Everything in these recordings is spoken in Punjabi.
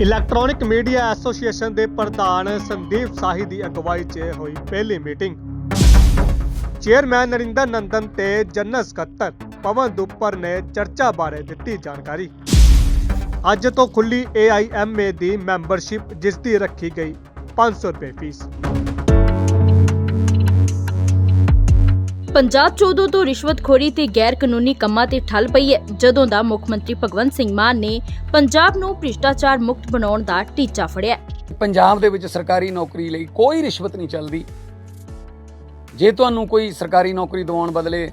ਇਲੈਕਟ੍ਰੋਨਿਕ ਮੀਡੀਆ ਐਸੋਸੀਏਸ਼ਨ ਦੇ ਪ੍ਰਧਾਨ ਸੰਦੀਪ ਸਾਹੀ ਦੀ ਅਗਵਾਈ 'ਚ ਹੋਈ ਪਹਿਲੀ ਮੀਟਿੰਗ। ਚੇਅਰਮੈਨ ਨਰਿੰਦਰ ਨੰਦਨ ਤੇ ਜਨਰਲ ਸਕੱਤਰ ਪਵਨ ਦੁੱਪਰ ਨੇ ਚਰਚਾ ਬਾਰੇ ਦਿੱਤੀ ਜਾਣਕਾਰੀ। ਅੱਜ ਤੋਂ ਖੁੱਲੀ AIMA ਦੀ ਮੈਂਬਰਸ਼ਿਪ ਜਿਸ ਦੀ ਰੱਖੀ ਗਈ 500 ਰੁਪਏ ਫੀਸ। ਪੰਜਾਬ 'ਚ ਉਦੋਂ ਤੋਂ ਰਿਸ਼ਵਤਖੋਰੀ ਤੇ ਗੈਰ ਕਾਨੂੰਨੀ ਕੰਮਾਂ ਤੇ ਠੱਲ ਪਈ ਹੈ, ਜਦੋਂ ਦਾ ਮੁੱਖ ਮੰਤਰੀ ਭਗਵੰਤ ਸਿੰਘ ਮਾਨ ਨੇ ਪੰਜਾਬ ਨੂੰ ਭ੍ਰਿਸ਼ਟਾਚਾਰ ਮੁਕਤ ਬਣਾਉਣ ਦਾ ਟੀਚਾ ਫੜਿਆ। ਪੰਜਾਬ ਦੇ ਵਿੱਚ ਸਰਕਾਰੀ ਨੌਕਰੀ ਲਈ ਕੋਈ ਰਿਸ਼ਵਤ ਨਹੀਂ ਚੱਲਦੀ। ਜੇ ਤੁਹਾਨੂੰ ਕੋਈ ਸਰਕਾਰੀ ਨੌਕਰੀ ਦਿਵਾਉਣ ਬਦਲੇ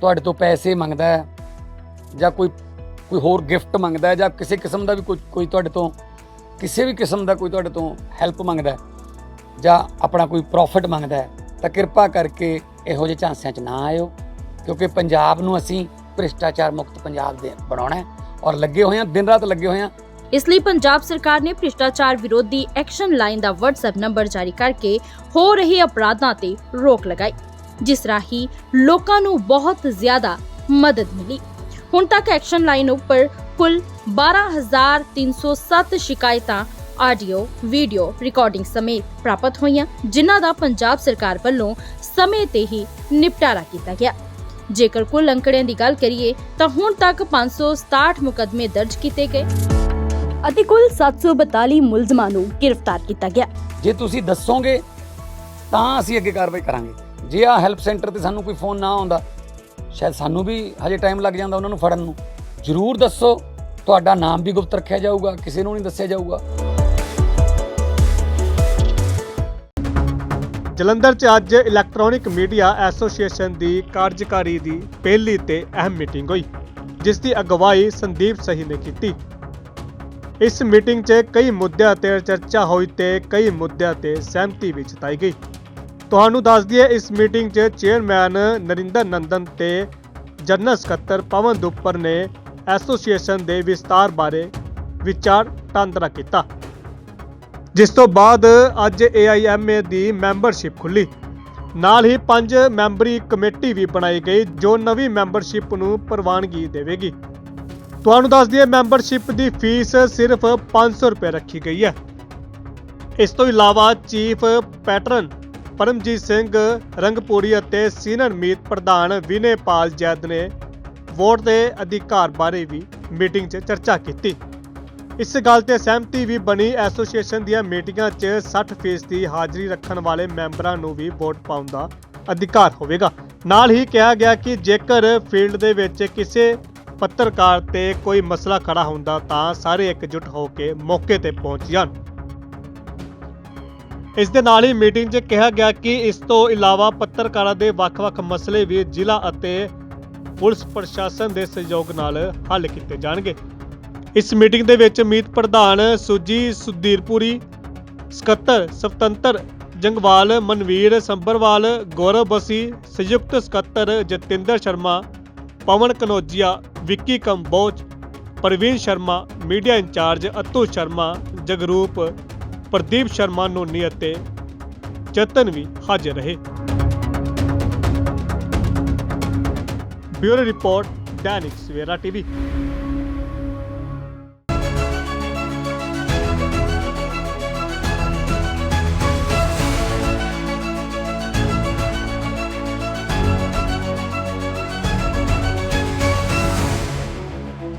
ਤੁਹਾਡੇ ਤੋਂ ਪੈਸੇ ਮੰਗਦਾ ਹੈ, ਜਾਂ ਕੋਈ ਕੋਈ ਹੋਰ ਗਿਫਟ ਮੰਗਦਾ ਹੈ, ਜਾਂ ਕਿਸੇ ਕਿਸਮ ਦਾ ਵੀ ਕੋਈ ਕੋਈ ਤੁਹਾਡੇ ਤੋਂ, ਕਿਸੇ ਵੀ ਕਿਸਮ ਦਾ ਕੋਈ ਤੁਹਾਡੇ ਤੋਂ ਹੈਲਪ ਮੰਗਦਾ ਹੈ, ਜਾਂ ਆਪਣਾ ਕੋਈ ਪ੍ਰੋਫਿਟ ਮੰਗਦਾ ਹੈ, ਤਾਂ ਕਿਰਪਾ ਕਰਕੇ ਇਹੋ ਜਿਹੇ ਝਾਂਸਿਆਂ 'ਚ ਨਾ ਆਇਓ, ਕਿਉਂਕਿ ਪੰਜਾਬ ਨੂੰ ਅਸੀਂ ਭ੍ਰਿਸ਼ਟਾਚਾਰ ਮੁਕਤ ਪੰਜਾਬ ਦੇ ਬਣਾਉਣਾ ਹੈ ਔਰ ਲੱਗੇ ਹੋਏ ਹਾਂ, ਦਿਨ ਰਾਤ ਲੱਗੇ ਹੋਏ ਹਾਂ। ਇਸ ਲਈ ਪੰਜਾਬ ਸਰਕਾਰ ਨੇ ਭ੍ਰਿਸ਼ਟਾਚਾਰ ਵਿਰੋਧੀ ਐਕਸ਼ਨ ਲਾਈਨ ਦਾ WhatsApp ਨੰਬਰ ਜਾਰੀ ਕਰਕੇ ਹੋ ਰਹੇ ਅਪਰਾਧਾਂ ਤੇ ਰੋਕ ਲਗਾਈ, ਜਿਸ ਰਾਹੀਂ ਲੋਕਾਂ ਨੂੰ ਬਹੁਤ ਜ਼ਿਆਦਾ ਮਦਦ ਮਿਲੀ। ਹੁਣ ਤੱਕ ਐਕਸ਼ਨ ਲਾਈਨ ਉੱਪਰ ਕੁੱਲ 12307 ਸ਼ਿਕਾਇਤਾਂ ਆਡੀਓ, ਵੀਡੀਓ ਰਿਕਾਰਡਿੰਗ ਸਮੇਤ ਪ੍ਰਾਪਤ ਹੋਈਆਂ, ਜਿਨ੍ਹਾਂ ਦਾ ਪੰਜਾਬ ਸਰਕਾਰ ਵੱਲੋਂ ਸਮੇਂ ਤੇ ਹੀ ਨਿਪਟਾਰਾ ਕੀਤਾ ਗਿਆ। ਜੇਕਰ ਕੁੱਲ ਅੰਕੜਿਆਂ ਦੀ ਗੱਲ ਕਰੀਏ, ਤਾਂ ਹੁਣ ਤੱਕ 567 ਮੁਕੱਦਮੇ ਦਰਜ ਕੀਤੇ ਗਏ ਅਤੇ ਕੁੱਲ 742 ਮੁਲਜ਼ਮਾਂ ਨੂੰ ਗ੍ਰਿਫਤਾਰ ਕੀਤਾ ਗਿਆ। ਜੇ ਤੁਸੀਂ ਦੱਸੋਗੇ, ਤਾਂ ਅਸੀਂ ਅੱਗੇ ਕਾਰਵਾਈ ਕਰਾਂਗੇ। ਜੇ ਆ ਹੈਲਪ ਸੈਂਟਰ ਤੇ ਸਾਨੂੰ ਕੋਈ ਫੋਨ ਨਾ ਆਉਂਦਾ, ਸ਼ਾਇਦ ਸਾਨੂੰ ਵੀ ਹਜੇ ਟਾਈਮ ਲੱਗ ਜਾਂਦਾ ਉਹਨਾਂ ਨੂੰ ਫੜਨ ਨੂੰ। ਜਰੂਰ ਦੱਸੋ, ਤੁਹਾਡਾ ਨਾਮ ਵੀ ਗੁਪਤ ਰੱਖਿਆ ਜਾਊਗਾ, ਕਿਸੇ ਨੂੰ ਨਹੀਂ ਦੱਸਿਆ ਜਾਊਗਾ। ਜਲੰਧਰ 'ਚ ਅੱਜ ਇਲੈਕਟ੍ਰੋਨਿਕ ਮੀਡੀਆ ਐਸੋਸੀਏਸ਼ਨ ਦੀ ਕਾਰਜਕਾਰੀ ਦੀ ਪਹਿਲੀ ਤੇ ਅਹਿਮ ਮੀਟਿੰਗ ਹੋਈ, ਜਿਸ ਦੀ ਅਗਵਾਈ ਸੰਦੀਪ ਸਹੀ ਨੇ ਕੀਤੀ। ਇਸ ਮੀਟਿੰਗ 'ਚ ਕਈ ਮੁੱਦਿਆਂ ਤੇ ਚਰਚਾ ਹੋਈ ਤੇ ਕਈ ਮੁੱਦਿਆਂ ਤੇ ਸਹਿਮਤੀ ਵੀ ਜਤਾਈ ਗਈ। ਤੁਹਾਨੂੰ ਦੱਸ ਦਈਏ, ਇਸ ਮੀਟਿੰਗ 'ਚ ਚੇਅਰਮੈਨ ਨਰਿੰਦਰ ਨੰਦਨ ਤੇ ਜਨਰਲ ਸਕੱਤਰ ਪਵਨ ਦੁੱਪਰ ਨੇ ਐਸੋਸੀਏਸ਼ਨ ਦੇ ਵਿਸਤਾਰ ਬਾਰੇ ਵਿਚਾਰ ਵਟਾਂਦਰਾ ਕੀਤਾ। ਜਿਸ ਤੋਂ ਬਾਅਦ ਅੱਜ AIMA ਦੀ ਮੈਂਬਰਸ਼ਿਪ ਖੁੱਲੀ। ਨਾਲ ਹੀ ਪੰਜ ਮੈਂਬਰੀ ਕਮੇਟੀ ਵੀ ਬਣਾਈ ਗਈ, ਜੋ ਨਵੀਂ ਮੈਂਬਰਸ਼ਿਪ ਨੂੰ ਪ੍ਰਵਾਨਗੀ ਦੇਵੇਗੀ। ਤੁਹਾਨੂੰ ਦੱਸ ਦਈਏ, ਮੈਂਬਰਸ਼ਿਪ ਦੀ ਫੀਸ ਸਿਰਫ 500 ਰੁਪਏ ਰੱਖੀ ਗਈ ਹੈ। ਇਸ ਤੋਂ ਇਲਾਵਾ ਚੀਫ ਪੈਟਰਨ ਪਰਮਜੀਤ ਸਿੰਘ, ਰੰਗਪੂਰੀ ਅਤੇ ਸੀਨੀਅਰ ਮੀਤ ਪ੍ਰਧਾਨ ਵਿਨੇਪਾਲ ਜੈਦ ਨੇ ਵੋਟ ਦੇ ਅਧਿਕਾਰ ਬਾਰੇ ਵੀ ਮੀਟਿੰਗ 'ਚ ਚਰਚਾ ਕੀਤੀ। ਇਸ ਗੱਲ ਤੇ ਸਹਿਮਤੀ ਵੀ ਬਣੀ। ਐਸੋਸੀਏਸ਼ਨ ਦੀਆਂ ਮੀਟਿੰਗਾਂ 'ਚ 60% ਦੀ ਹਾਜ਼ਰੀ ਰੱਖਣ ਵਾਲੇ ਮੈਂਬਰਾਂ ਨੂੰ ਵੀ ਵੋਟ ਪਾਉਣ ਦਾ ਅਧਿਕਾਰ ਹੋਵੇਗਾ। ਨਾਲ ਹੀ ਕਿਹਾ ਗਿਆ ਕਿ ਜੇਕਰ ਫੀਲਡ ਦੇ ਵਿੱਚ ਕਿਸੇ ਪੱਤਰਕਾਰ ਤੇ ਕੋਈ ਮਸਲਾ ਖੜਾ ਹੁੰਦਾ ਤਾਂ ਸਾਰੇ ਇਕਜੁੱਟ ਹੋ ਕੇ ਮੌਕੇ ਤੇ ਪਹੁੰਚ ਜਾਣ। ਇਸ ਦੇ ਨਾਲ ਹੀ ਮੀਟਿੰਗ 'ਚ ਕਿਹਾ ਗਿਆ ਕਿ ਇਸ ਤੋਂ ਇਲਾਵਾ ਪੱਤਰਕਾਰਾਂ ਦੇ ਵੱਖ-ਵੱਖ ਮਸਲੇ ਵੀ ਜ਼ਿਲ੍ਹਾ ਅਤੇ ਪੁਲਿਸ ਪ੍ਰਸ਼ਾਸਨ ਦੇ ਸਹਿਯੋਗ ਨਾਲ ਹੱਲ ਕੀਤੇ ਜਾਣਗੇ। ਇਸ ਮੀਟਿੰਗ ਦੇ ਵਿੱਚ ਮੀਤ ਪ੍ਰਧਾਨ ਸੁਜੀ ਸੁਧੀਰਪੁਰੀ ਸਕੱਤਰ ਸਵਤੰਤਰ ਜੰਗਵਾਲ ਮਨਵੀਰ ਸੰਬਰਵਾਲ, ਗੌਰਵ ਬਸੀ, ਸੰਯੁਕਤ ਸਕੱਤਰ ਜਤਿੰਦਰ ਸ਼ਰਮਾ, ਪਵਨ ਕਨੋਜੀਆ, ਵਿੱਕੀ ਕੰਬੋਜ, ਪ੍ਰਵੀਨ ਸ਼ਰਮਾ, ਮੀਡੀਆ ਇੰਚਾਰਜ ਅਤੂ ਸ਼ਰਮਾ, ਜਗਰੂਪ ਪ੍ਰਦੀਪ ਸ਼ਰਮਾ ਨੋਨੀ ਅਤੇ ਚਤਨ ਵੀ ਹਾਜ਼ਰ ਰਹੇ। Bureau report, Dainik Savera TV.